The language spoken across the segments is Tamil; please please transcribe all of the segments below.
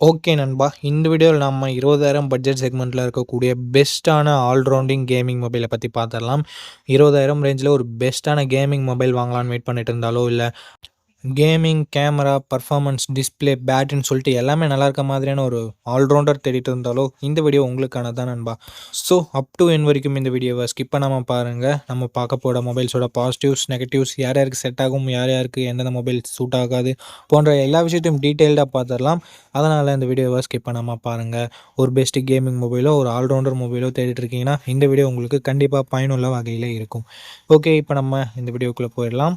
ஓகே நண்பா இந்த வீடியோவில் நம்ம இருபதாயிரம் பட்ஜெட் செக்மெண்ட்டில் இருக்கக்கூடிய பெஸ்ட்டான ஆல்ரவுண்டிங் கேமிங் மொபைலை பற்றி பார்த்துடலாம் இருபதாயிரம் ரேஞ்சில் ஒரு பெஸ்ட்டான கேமிங் மொபைல் வாங்கலான்னு வெயிட் பண்ணிட்டு இருந்தாலோ இல்லை கேமிங் கேமரா பர்ஃபார்மன்ஸ் டிஸ்பிளே பேட்ரின்னு சொல்லிட்டு எல்லாமே நல்லா இருக்க மாதிரியான ஒரு ஆல்ரவுண்டர் தேடிட்டு இருந்தாலோ இந்த வீடியோ உங்களுக்கான தான் நண்பா. ஸோ அப் டு என் வரைக்கும் இந்த வீடியோவை ஸ்கிப் பண்ணாமல் பாருங்கள் நம்ம பார்க்க போகிற மொபைல்ஸோட பாசிட்டிவ்ஸ் நெகட்டிவ்ஸ் யார் யாருக்கு செட் ஆகும் யார் யாருக்கு எந்தெந்த மொபைல் சூட் ஆகாது போன்ற எல்லா விஷயத்தையும் டீட்டெயில்டாக பார்த்துடலாம் அதனால் இந்த வீடியோவை ஸ்கிப் பண்ணாமல் பாருங்கள் ஒரு பெஸ்ட்டு கேமிங் மொபைலோ ஒரு ஆல்ரவுண்டர் மொபைலோ தேடிட்டு இருக்கீங்கன்னா இந்த வீடியோ உங்களுக்கு கண்டிப்பாக பயனுள்ள வகையில் இருக்கும். ஓகே இப்போ நம்ம இந்த வீடியோக்குள்ளே போயிடலாம்.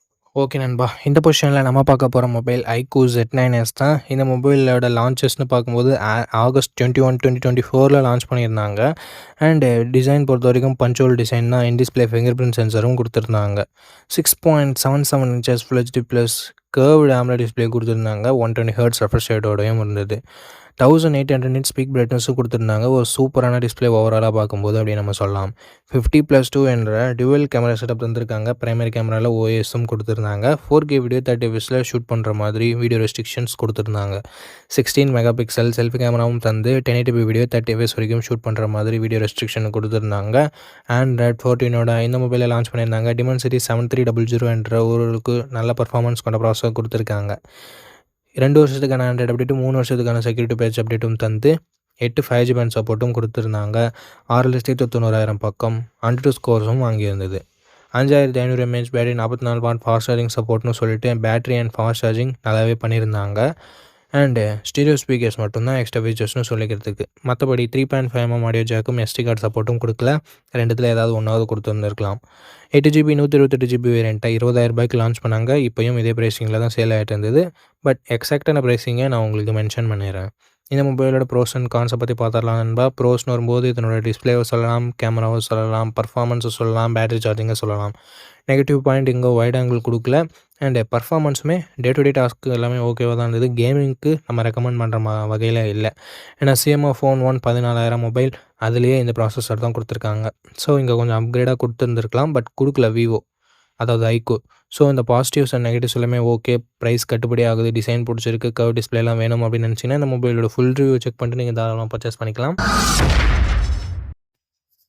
ஓகே நண்பா. இந்த பொசிஷனில் நம்ம பார்க்க போகிற mobile iQOO Z nine S தான். இந்த மொபைலோட லான்ச்சஸ்னு பார்க்கும்போது ஆ- August twenty one twenty twenty ஃபோரில் லான்ச் பண்ணியிருந்தாங்க. அண்டு டிசைன் பொறுத்த வரைக்கும் பஞ்சோல் டிசைன் தான். இன் டிஸ்பிளே ஃபிங்கர் பிரிண்ட் சென்சரும் கொடுத்துருந்தாங்க. Six point seven seven inches full HD plus curved AMOLED display கொடுத்துருந்தாங்க. ஒன் டுவெண்ட்டி ஹர்ட்ஸ் ரெஃப்ரெஷ் ரேட்டோடையும் இருந்தது. Thousand eight hundred nits peak பிரைட்னஸும் கொடுத்துருந்தாங்க. ஒரு சூப்பரான டிஸ்பிளே ஓவராலாக பார்க்கும்போது அப்படின்னு நம்ம சொல்லலாம். ஃபிஃப்டி ப்ளஸ் டூ என்ற டுவெல் கேமரா செட்டப் தந்திருக்காங்க. பிரைமரி கேமராவில் ஓஎஸும் கொடுத்துருந்தாங்க. ஃபோர் கே வீடியோ தேர்ட்டி எஃப்எஸில் ஷூட் பண்ணுற மாதிரி வீடியோ ரெஸ்ட்ரிக்ஷன்ஸ் கொடுத்துருந்தாங்க. சிக்ஸ்டீன் மெகா பிக்சல் செல்ஃபி கேமராவும் தந்து ten eighty video thirty FPS வரைக்கும் ஷூட் பண்ணுற மாதிரி வீடியோ ரெஸ்ட்ரிக்ஷன் கொடுத்துருந்தாங்க. ஆண்ட்ராய்ட் ஃபோர்டீனோட இந்த மொபைலில் லான்ச் பண்ணியிருந்தாங்க. Dimensity seven three double zero என்ற ஒரு நல்ல பர்ஃபார்மன்ஸ் கொண்ட ப்ராசஸர் கொடுத்துருக்காங்க. ரெண்டு வருஷத்துக்கான ஆண்ட்ராய்டு அப்டேட்டும் மூணு வருஷத்துக்கான செக்யூரிட்டி பேஜ் அப்டேட்டும் தந்து எட்டு ஃபைவ் ஜி பேண்ட் சப்போர்ட்டும் கொடுத்துருந்தாங்க. ஆறு லட்சத்தி தொண்ணூறாயிரம் பக்கம் அண்ட் டூ ஸ்கோர்ஸும் வாங்கியிருந்தது. அஞ்சாயிரத்தி ஐநூறு எம்ஏஹெச் பேட்டரி நாற்பத்தி நாலு பாண்ட் ஃபாஸ்ட் சார்ஜிங் சப்போர்ட்னு சொல்லிட்டு பேட்டரி அண்ட் ஃபாஸ்ட் சார்ஜிங் நல்லாவே பண்ணியிருந்தாங்க. அண்டு ஸ்டீரியோ ஸ்பீக்கர்ஸ் மட்டும்தான் எக்ஸ்ட்ரா ஃபீச்சர்ஸ்னு சொல்லிக்கிறதுக்கு. மற்றபடி three point five M audio ஜாக்கும் SD card சப்போர்ட்டும் கொடுக்கல. ரெண்டுத்தில் ஏதாவது ஒன்றாவது கொடுத்துருந்துருக்கலாம். எட்டு ஜிபி நூற்றி இருபத்தெட்டு ஜிபி வேரியண்ட்டாக இருபதாயிரம் ரூபாய்க்கு லான்ச் பண்ணாங்க. இப்போயும் இதே ப்ரைஸிங்கில் தான் சேல் ஆகிட்டு இருந்தது. பட் எக்ஸாக்டான ப்ரைஸிங்கை நான் உங்களுக்கு மென்ஷன் பண்ணிடுறேன். இந்த மொபைலோட ப்ரோஸ் அண்ட் கான்ஸை பற்றி பார்த்துடலாம் நண்பா. ப்ரோஸ்னு வரும்போது இதனோட டிஸ்பிளேவை சொல்லலாம் கேமராவை சொல்லலாம் பர்ஃபார்மன்ஸை சொல்லலாம் பேட்டரி சார்ஜிங்கை சொல்லலாம். நெகட்டிவ் பாயிண்ட் இங்கே வைட் ஆங்கிள் கொடுக்கல. அண்ட் பர்ஃபார்மன்ஸுமே டே டு டே டாஸ்க்கு எல்லாமே ஓகேவாக தான் இருந்தது. கேமிங்க்கு நம்ம ரெக்கமெண்ட் பண்ணுற ம வகையில் இல்லை. ஏன்னா சிஎம்ஓ ஃபோன் ஒன் பதினாலாயிரம் மொபைல் அதுலேயே இந்த ப்ராசஸர் தான் கொடுத்துருக்காங்க. ஸோ இங்கே கொஞ்சம் அப்கிரேடாக கொடுத்துருந்துருக்கலாம் பட் கொடுக்கல விவோ அதாவது ஐக்கோ ஸோ இந்த பாசிட்டிவ்ஸ் அண்ட் நெகட்டிவ்ஸ் எல்லாமே ஓகே ப்ரைஸ் கட்டுப்படி ஆகுது டிசைன் பிடிச்சிருக்கு கவ் டிஸ்பிளேலாம் வேணும் அப்படின்னு நினச்சிங்கன்னா இந்த மொபைலோட ஃபுல் ரிவ்யூ செக் பண்ணிட்டு நீங்கள் தாராளமாக பர்ச்சேஸ் பண்ணிக்கலாம்.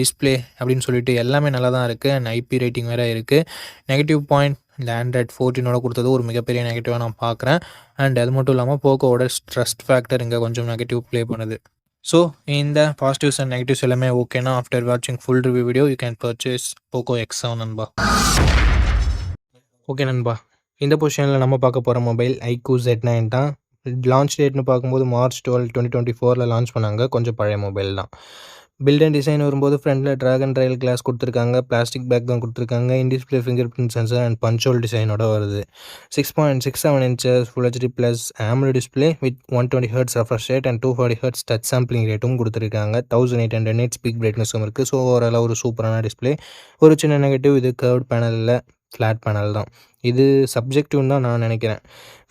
display அப்படின்னு சொல்லிட்டு எல்லாமே நல்லா தான் இருக்குது அண்ட் ஐபி ரேட்டிங் வேறு இருக்குது நெகட்டிவ் பாயிண்ட் இந்த ஆண்ட்ராய்ட் ஃபோர்டீனோட கொடுத்தது ஒரு மிகப்பெரிய நெகட்டிவாக நான் பார்க்குறேன் அண்ட் அது மட்டும் இல்லாமல் போக்கோவோட ஸ்ட்ரெஸ்ட் ஃபேக்டர் இங்கே கொஞ்சம் நெகட்டிவ் ப்ளே பண்ணுது. ஸோ இந்த பாசிட்டிவ்ஸ் அண்ட் நெகட்டிவ்ஸ் எல்லாமே ஓகேனா ஆஃப்டர் வாட்சிங் full review video you can purchase Poco X seven நண்பா. ஓகே நண்பா. இந்த பொசிஷனில் நம்ம பார்க்க போகிற மொபைல் ஐக்கூ ஜெட் நைன் தான். லான்ச் டேட்னு பார்க்கும்போது மார்ச் டுவெல் டுவெண்ட்டி டுவெண்ட்டி ஃபோரில் லான்ச் பண்ணாங்க. கொஞ்சம் பழைய மொபைல் தான். பில்ட் அண்ட் டிசைன் வரும்போது ஃப்ரண்டில் ட்ராகன் ரயில் கிளாஸ் கொடுத்துருக்காங்க பிளாஸ்டிக் பேக் தான் கொடுத்துருக்காங்க in display fingerprint sensor and punch hole டிசைனோட வருது. Six point six seven inches full HD plus AMOLED display with one twenty hertz refresh rate and two forty hertz touch sampling ரேட்டும் கொடுத்துருக்காங்க. Thousand eight hundred nit peak பிரைட்னஸும் இருக்குது ஸோ ஓவராலாக ஒரு சூப்பரான டிஸ்பிளே ஒரு சின்ன நெகட்டிவ் இது கர்வ் பேனலில் ஃப்ளாட் பேனல் தான். இது சப்ஜெக்டிவ்னு தான் நான் நினைக்கிறேன்.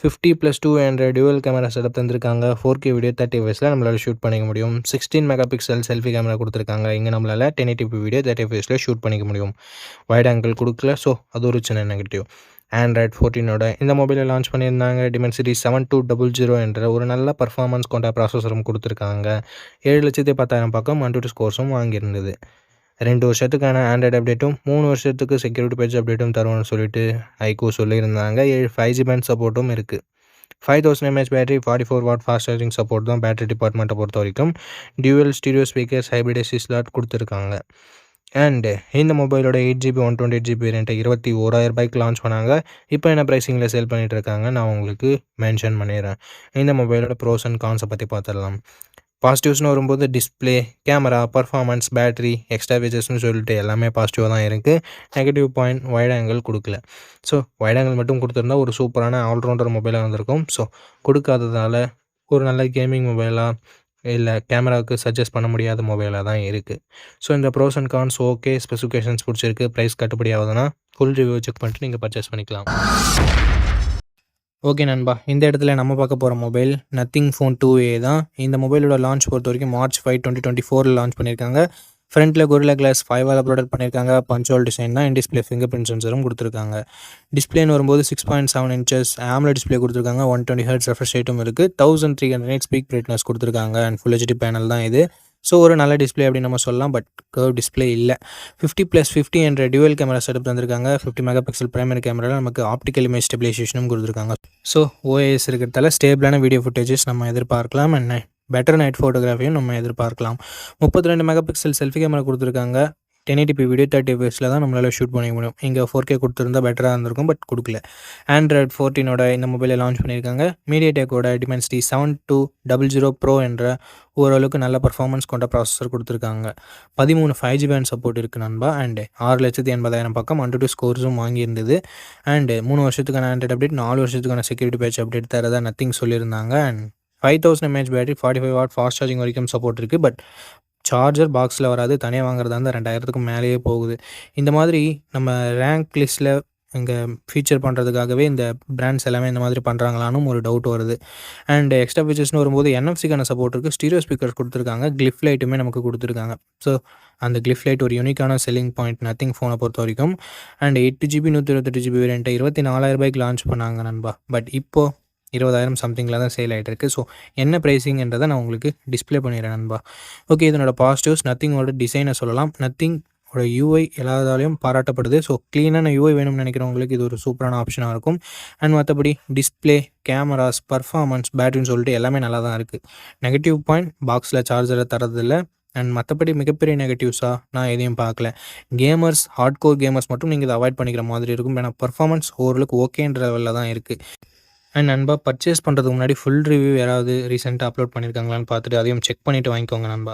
Fifty plus two hundred dual camera setup தந்திருக்காங்க. ஃபோர் கே வீடியோ தேர்ட்டி ஃபேஸில் நம்மளால் ஷூட் பண்ணிக்க முடியும். Sixteen mega pixel selfie camera கொடுத்துருக்காங்க. இங்கே நம்மளால் டென் எயிட்டி வீடியோ தேர்ட்டி ஃபைவ்ஸில் ஷூட் பண்ணிக்க முடியும். வைட் ஆங்கிள் கொடுக்கல ஸோ அது ஒரு சின்ன நெகட்டிவ் ஆண்ட்ராய்ட் ஃபோர்டீனோட இந்த மொபைலை லான்ச் பண்ணியிருந்தாங்க. Dimensity seven two double zero என்ற ஒரு நல்ல பர்ஃபார்மன்ஸ் கொண்ட ப்ராசஸரும் கொடுத்துருக்காங்க. ஏழு லட்சத்தி பத்தாயிரம் பக்கம் ஒன் டூ ஸ்கோர்ஸும் வாங்கியிருந்தது. ரெண்டு வருஷத்துக்கான ஆண்ட்ராய்டு அப்டேட்டும் மூணு வருஷத்துக்கு செக்யூரிட்டி பேஜ் அப்டேட்டும் தருவோம்னு சொல்லிட்டு ஐகோ சொல்லியிருந்தாங்க. ஏழு ஃபைவ் ஜி பேண்ட் சப்போர்ட்டும் இருக்குது five thousand mAh battery forty four watt fast charging support தான் பேட்டரி டிபார்ட்மெண்ட்டை பொறுத்த வரைக்கும் dual stereo speakers hybrid SC slot கொடுத்துருக்காங்க. அண்டு இந்த மொபைலோட eight GB one twenty eight GB வேரியண்ட்டை இருபத்தி ஓராயிரம் ரூபாய்க்கு லான்ச் பண்ணாங்க. இப்போ என்ன ப்ரைஸிங்கில் சேல் பண்ணிகிட்டு இருக்காங்க நான் உங்களுக்கு மென்ஷன் பண்ணிடுறேன். இந்த மொபைலோட ப்ரோஸ் அண்ட் கான்ஸை பற்றி பார்த்துடலாம். பாசிட்டிவ்ஸ்னு வரும்போது display camera performance battery extra ஃபீச்சர்ஸ்னு சொல்லிட்டு எல்லாமே பாசிட்டிவாக தான் இருக்குது நெகட்டிவ் பாயிண்ட் வைட் ஆங்கிள் கொடுக்கல. ஸோ வைட் ஆங்கிள் மட்டும் கொடுத்துருந்தா ஒரு சூப்பரான ஆல்ரவுண்டர் மொபைலாக வந்திருக்கும் ஸோ கொடுக்காததால் ஒரு நல்ல கேமிங் மொபைலாக இல்லை கேமராவுக்கு சஜஸ்ட் பண்ண முடியாத மொபைலாக தான் இருக்குது ஸோ இந்த pros and cons okay specifications பிடிச்சிருக்கு ப்ரைஸ் கட்டுப்படி ஆகுதுன்னா ஃபுல் ரிவ்யூ செக் பண்ணிட்டு நீங்கள் பர்ச்சேஸ் பண்ணிக்கலாம். ஓகே நண்பா இந்த இடத்துல நம்ம பார்க்க போகிற mobile Nothing phone two A தான். இந்த மொபைலோட லான்ச் பொறுத்த வரைக்கும் மார்ச் ஃபைவ் டுவெண்ட்டி டுவெண்ட்டி ஃபோரில் லான்ச் பண்ணியிருக்காங்க ஃப்ரண்ட்டில் கொரிலா கிளாஸ் ஃபைவால் ப்ராடக்ட் பண்ணியிருக்காங்க பஞ்சோல் டிசைன் தான். டிஸ்பிளே ஃபிங்கர் பிரிண்ட் சென்சரும் கொடுத்துருக்காங்க. டிஸ்பிளேன்னு வரும்போது six point seven inches AMOLED display கொடுத்துருக்காங்க. ஒன் டுவெண்ட்டி ஹர்ட்ஸ் ரெஃப்ரெஷ் ரேட்டும் இருக்குது thousand three hundred peak brightness கொடுத்துருக்காங்க. அண்ட் ஃபுல் ஹெச்டி பேனல் தான் இது. ஸோ ஒரு நல்ல டிஸ்பிளே அப்படின்னு நம்ம சொல்லலாம் பட் கர்வ் டிஸ்பிளே இல்லை. ஃபிஃப்டி ப்ளஸ் ஃபிஃப்டி என்ற டியூவல் கேமரா செட்டப் தந்திருக்காங்க. ஃபிஃப்டி மெகா பிக்சல் பிரைமரி கேமராவில் நமக்கு ஆப்டிக்கல் இமேஜ் ஸ்டெபிலைசேஷனும் கொடுத்துருக்காங்க. ஸோ ஓஏஎஸ் இருக்கிறதால ஸ்டேபிளான வீடியோ ஃபுட்டேஜஸ் நம்ம எதிர்பார்க்கலாம். அண்ட் பெட்டர் நைட் ஃபோட்டோகிராஃபியும் நம்ம எதிர்பார்க்கலாம். முப்பத்தி ரெண்டு மெகா பிக்சல் செல்ஃபி கேமரா கொடுத்துருக்காங்க. Ten eighty p video thirty ஃபேஸில் தான் நம்மளால் ஷூட் பண்ணிக்க முடியும். இங்கே ஃபோர் கே கொடுத்துருந்தா பெட்டராக இருந்திருக்கும் பட் கொடுக்கல. ஆண்ட்ராய்ட் ஃபோர்டீனோட இந்த மொபைலை லான்ச் பண்ணியிருக்காங்க. மீடியா டேக்கோட Dimensity seven two double zero pro என்ற ஓரளவுக்கு நல்ல பர்ஃபார்மன்ஸ் கொண்ட ப்ராசஸர் கொடுத்துருக்காங்க. பதிமூணு ஃபைவ் ஜி பேண்ட் சப்போர்ட் இருக்குது நண்பா. அண்டு ஆறு லட்சத்தி எண்பதாயிரம் பக்கம் அண்டு டூ ஸ்கோர்ஸும் வாங்கியிருந்தது. அண்டு மூணு வருஷத்துக்கான ஆண்ட்ராய்ட் அப்டேட் நாலு வருஷத்துக்கான செக்யூரிட்டி பேட்ச் அப்டேட் தரதா நத்திங் சொல்லியிருந்தாங்க. And five thousand mAh battery forty five watt fast charging வரைக்கும் சப்போர்ட் இருக்குது பட் சார்ஜர் பாக்ஸில் வராது தனியாக வாங்குறதா இருந்தால் ரெண்டாயிரத்துக்கும் மேலேயே போகுது. இந்த மாதிரி நம்ம ரேங்க் லிஸ்ட்டில் இங்கே ஃபீச்சர் பண்ணுறதுக்காகவே இந்த பிராண்ட்ஸ் எல்லாமே இந்த மாதிரி பண்ணுறாங்களானும் ஒரு டவுட் வருது. அண்ட் எக்ஸ்ட்ரா ஃபீச்சர்ஸ்னு வரும்போது என்எஃப்சிக்கான சப்போர்ட் இருக்குது ஸ்டீரியோ ஸ்பீக்கர் கொடுத்துருக்காங்க. கிளிஃப் லைட்டுமே நமக்கு கொடுத்துருக்காங்க. ஸோ அந்த கிளிஃப் லைட் ஒரு யூனிக்கான செல்லிங் பாயிண்ட் நத்திங் ஃபோனை பொறுத்த வரைக்கும் அண்ட் எட்டு ஜிபி நூற்றி இருபத்தெட்டு ஜிபி வேரியண்ட்டை இருபத்தி நாலாயிரம் ரூபாய்க்கு லான்ச் பண்ணாங்க நண்பா. பட் இப்போது இருபதாயிரம் சம்திங்கில் தான் சேல் ஆகிட்டு இருக்குது ஸோ என்ன ப்ரைஸிங்கிறத நான் உங்களுக்கு டிஸ்பிளே பண்ணிடுறேன் நண்பா. ஓகே இதனோட பாசிட்டிவ்ஸ் நத்திங்கோட டிசைனை சொல்லலாம். நத்திங் ஓட யூஐ எல்லாத்தாலையும் பாராட்டப்படுது. ஸோ க்ளீனான யூஐ வேணும்னு நினைக்கிறவங்களுக்கு இது ஒரு சூப்பரான ஆப்ஷனாக இருக்கும். அண்ட் மற்றபடி டிஸ்பிளே கேமராஸ் பர்ஃபார்மன்ஸ் பேட்டரின்னு சொல்லிட்டு எல்லாமே நல்லா தான் இருக்குது நெகட்டிவ் பாயிண்ட் பாக்ஸில் சார்ஜரை தரதில்லை அண்ட் மற்றபடி மிகப்பெரிய நெகட்டிவ்ஸாக நான் எதையும் பார்க்கல. கேமர்ஸ் ஹார்ட் கோர் கேமர்ஸ் மட்டும் நீங்கள் இதை அவாய்ட் பண்ணிக்கிற மாதிரி இருக்கும். ஏன்னா பர்ஃபார்மன்ஸ் ஓரளவுக்கு ஓகேன்ற லெவலில் தான் இருக்குது அண்ட் நண்பா பர்ச்சேஸ் பண்ணுறதுக்கு முன்னாடி ஃபுல் ரிவ்யூ யாராவது ரீசெண்டாக அப்லோட் பண்ணியிருக்காங்களான்னு பார்த்துட்டு அதையும் செக் பண்ணிவிட்டு வாங்கிக்கோங்க நண்பா.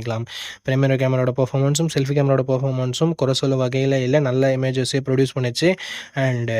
பண்ணிக்கலாம். ப்ரைமரி கேமராவோட பர்ஃபார்மன்ஸும் செல்ஃபி கேமராவோட பர்ஃபார்மன்ஸும் குறை சொல்ல வகையில் இல்லை நல்ல இமேஜஸே ப்ரொடியூஸ் பண்ணிச்சு. அண்டு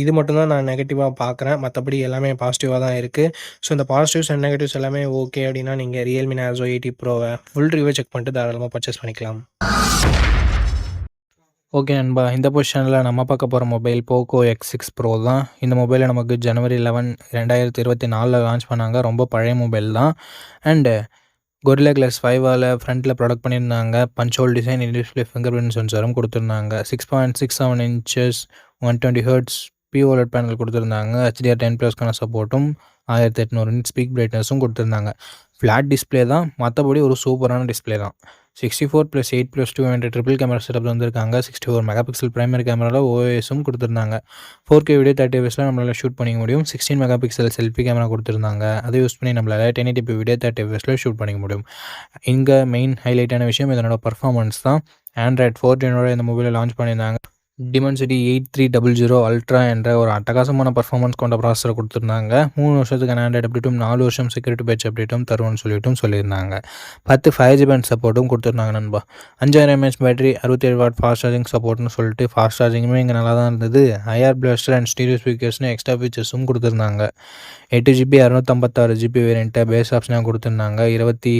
இது மட்டும்தான் நான் நெகட்டிவாக பார்க்குறேன். மற்றபடி எல்லாமே பாசிட்டிவாக தான் இருக்குது ஸோ இந்த பாசிட்டிவ்ஸ் அண்ட் நெகட்டிவ்ஸ் எல்லாமே ஓகே அப்படின்னா நீங்கள் ரியல்மி நேசோ எயிட்டி ப்ரோவை ஃபுல் ரிவ்யூ செக் பண்ணிட்டு தாராளமாக பர்ச்சேஸ் பண்ணிக்கலாம். ஓகே நண்பா. இந்த பொசிஷனில் நம்ம பார்க்க போகிற mobile Poco X six pro தான். இந்த மொபைலை நமக்கு ஜனவரி லெவன் ரெண்டாயிரத்தி இருபத்தி நாலில் லான்ச் பண்ணாங்க. ரொம்ப பழைய மொபைல் தான். அண்டு கொரிலா கிளாஸ் ஃபைவால் ஃப்ரண்ட்டில் ப்ரொடக்ட் பண்ணியிருந்தாங்க. Punch hole design display fingerprint சென்சாரும் கொடுத்துருந்தாங்க. Six point six seven inches one twenty hertz pOLED panel கொடுத்துருந்தாங்க. ஹெச்டிஆர் டென் ப்ளஸ்க்கான சப்போர்ட்டும் ஆயிரத்தி எட்நூறு ஸ்பீக் பிரைட்னஸும் கொடுத்துருந்தாங்க. ஃப்ளாட் டிஸ்பிளே தான். மற்றபடி ஒரு சூப்பரான டிஸ்பிளே தான். Sixty four plus eight plus two hundred triple camera setup வந்திருக்காங்க. Sixty four megapixel primary கேமராவில் ஓஎஸும் கொடுத்துருந்தாங்க. ஃபோர் கே வீடியோ தேர்ட்டி எஃப்எஸில் நம்மளால் ஷூட் பண்ணிக்க முடியும். Sixteen mega pixel selfie camera கொடுத்துருந்தாங்க. அதை யூஸ் பண்ணி நம்மளால் டென் எயிட்டி வீடியோ தேர்ட்டி எஃப்எஸில் ஷூட் பண்ணிக்க முடியும். இங்கே மெயின் ஹைலைட்டான விஷயம் இதனோட பர்ஃபார்மன்ஸ் தான். ஆண்ட்ராய்ட் ஃபோர்டீனோட இந்த மொபைலை லான்ச் பண்ணியிருந்தாங்க. Dimensity eight three double zero ultra என்ற ஒரு அட்டகாசமான பர்ஃபார்மன்ஸ் கொண்ட ப்ராசஸரை கொடுத்துருந்தாங்க. மூணு வருஷத்துக்கு ஆண்ட்ராய்டு அப்டேட்டும் நாலு வருஷம் செக்யூரிட்டி பேட்ச் அப்டேட்டும் தருவோம்னு சொல்லிட்டும் சொல்லியிருந்தாங்க. பத்து ஃபைவ் ஜி பேண்ட் சப்போர்ட்டும் கொடுத்துருந்தாங்க நண்பா. அஞ்சாயிரம் எம்ஏஹெச் பேட்டரி அறுபத்தேழு வாட் ஃபாஸ்ட் சார்ஜிங் சப்போர்ட்னு சொல்லிட்டு ஃபாஸ்ட் சார்ஜிங்குமே இங்கே நல்லா தான் இருந்தது ஐஆர் பிளாஸ்டர் அண்ட் ஸ்டீரியோ ஸ்பீக்கர்ஸ்னு எக்ஸ்ட்ரா ஃபீச்சர்ஸும் கொடுத்துருந்தாங்க. எட்டு ஜிபி அறுநூத்தம்பத்தாறு ஜிபி வேரியண்ட்டை பேஸ் ஆப்ஷனாக கொடுத்துருந்தாங்க. இருபத்தி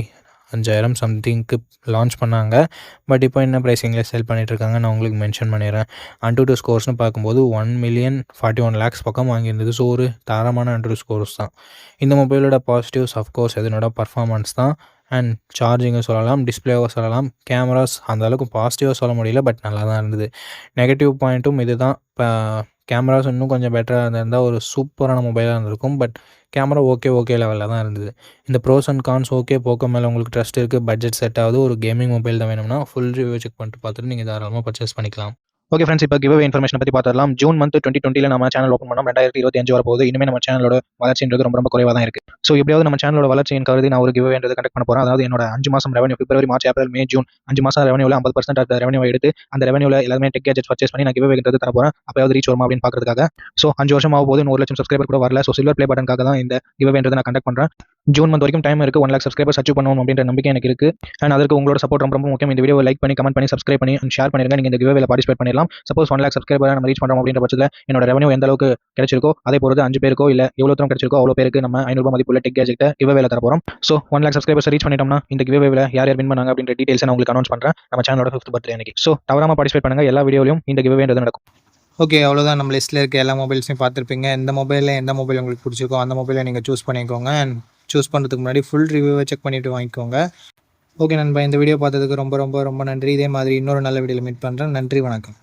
அஞ்சாயிரம் சம்திங்க்கு லான்ச் பண்ணாங்க. பட் இப்போ என்ன ப்ரைஸிங்கில் செல் பண்ணிகிட்ருக்காங்க நான் உங்களுக்கு மென்ஷன் பண்ணிடுறேன். அன்டூ டூ ஸ்கோர்ஸ்னு பார்க்கும்போது one million forty one lakhs பக்கம் வாங்கியிருந்தது. ஸோ ஒரு தாரமான அன்டூ ஸ்கோர்ஸ் தான். இந்த மொபைலோட பாசிட்டிவ்ஸ் அஃப்கோர்ஸ் இதனோட பர்ஃபார்மன்ஸ் தான். அண்ட் சார்ஜிங்கை சொல்லலாம் டிஸ்பிளேவை சொல்லலாம் கேமராஸ் அந்த அளவுக்கு பாசிட்டிவாக சொல்ல முடியல பட் நல்லா தான் இருந்தது. நெகட்டிவ் பாயிண்ட்டும் இது தான் இப்போ கேமராஸ் இன்னும் கொஞ்சம் பெட்டராக இருந்திருந்தால் ஒரு சூப்பரான மொபைலாக இருந்திருக்கும். பட் கேமரா ஓகே ஓகே லெவலில் தான் இருந்தது. இந்த pros and cons okay Poco மேலே உங்களுக்கு ட்ரஸ்ட் இருக்குது பட்ஜெட் செட் ஆகுது ஒரு கேமிங் மொபைல் தான் வேணும்னா ஃபுல் ரிவ்யூ செக் பண்ணிட்டு பார்த்துட்டு நீங்கள் தாராளமாக பர்ச்சேஸ் பண்ணிக்கலாம். ஓகே ஃப்ரெண்ட்ஸ் இப்போ கிவ்வே இன்ஃபர்மேஷன் பற்றி பார்த்துடலாம். ஜூன் மந்த் டுவெண்ட்டி டுவெண்ட்டியில் நம்ம சேனல் ஓப்பன் பண்ணோம். ரெண்டாயிரத்தி இருபத்தி அஞ்சு வரப்போகுது. இனிமேல் நம்ம சேனலோட வளர்ச்சின்றது ரொம்ப ரொம்ப குறைவாக தான் இருக்குது ஸோ எப்படியாவது நம்ம சேனலோட வளர்ச்சியின் கருதி நான் ஒரு கிவ்வேன்றது கண்டக்ட் பண்ண போகிறேன் அதாவது என்னோட அஞ்சு மாதம் revenue February March April May June அஞ்சு மாதம் ரெவன்யூவில் ஐம்பது பர்சன்ட் அந்த ரெவன்யூ எடுத்து அந்த ரெவன்யூவில் எல்லாமே டெக் கேஜெட் பர்ச்சேஸ் பண்ணி நான் கிவ்வேன்றது தர போகிறேன் அப்போயாவது ரீச் வருமா அப்படின்னு பார்க்கறதுக்காக. ஸோ அஞ்சு வருஷம் ஆகும் போது ஒரு லட்சம் சப்ஸ்கிரைபர் கூட வரல. ஸோ சில்வர் பிளே பட்டனுக்காக தான் இந்த கிவ்வேன்றது நான் கண்டக்ட் பண்ணுறேன் ஜூன் மந்த் வரைக்கும் டைம் இருக்குது ஒன் லேக் சப்ஸ்கிரைபர்ஸ் அச்சீவ் பண்ணுவோம் அப்படின்ற நம்பிக்கை எனக்கு இருக்குது அண்ட் அதற்கு உங்களோட சப்போர்ட் ரொம்ப ரொம்ப முக்கியம். இந்த வீடியோ லைக் பண்ணி கமெண்ட் பண்ணி சப்ஸ்கிரைப் பண்ணி அண்ட் ஷேர் பண்ணிருங்க. நீங்கள் இந்த கிவேவில் பார்ட்டிசிபேட் பண்ணிடலாம். சப்போஸ் ஒன் லேக் சப்ஸ்கிரைபர் நம்ம ரீச் பண்ணுறோம் அப்படின்ற பட்சத்தில் என்னோட ரெவன்யூ எந்த அளவுக்கு கிடைச்சிருக்கோ அதே பொறுத்து அஞ்சு பேருக்கோ இல்லை எவ்வளோ தூரம் கிடைச்சிருக்கோ அவ்வளோ பேருக்கு நம்ம ஐநூறுபா மதிப்புள்ள டெக் கேஜெக்ட்டை கிவேவில் தர போகிறோம் so one lakh subscribers reach பண்ணிட்டோம்னா இந்த கிவேவில் யார் யார் வின் பண்ணாங்க அப்படின்ற டீடைல்ஸ் நான் உங்களுக்கு அனௌன்ஸ் பண்ணுறேன் நம்ம சேனலோட ஃபிஃப்த் பர்த்டே அன்னைக்கு. ஸோ தவறாமல் பார்ட்டிசிபேட் பண்ணுங்கள் எல்லா வீடியோலையும் இந்த கிவேன்றது நடக்கும். ஓகே அவ்வளோதான் நம்ம லிஸ்ட்டில் இருக்க எல்லா மொபைல்ஸையும் பார்த்துருப்பீங்க. எந்த மொபைலில் எந்த மொபைல் உங்களுக்கு பிடிச்சிருக்கோ அந்த மொபைலை நீங்கள் சூஸ் பண்ணிக்கோங்க. அண்ட் சூஸ் பண்ணுறதுக்கு முன்னாடி ஃபுல் ரிவ்யூவை செக் பண்ணிவிட்டு வாங்கிக்கோங்க. ஓகே நண்பா இந்த வீடியோ பார்த்ததுக்கு ரொம்ப ரொம்ப ரொம்ப நன்றி. இதே மாதிரி இன்னொரு நல்ல வீடியோவில் மீட் பண்ணுறேன் நன்றி வணக்கம்.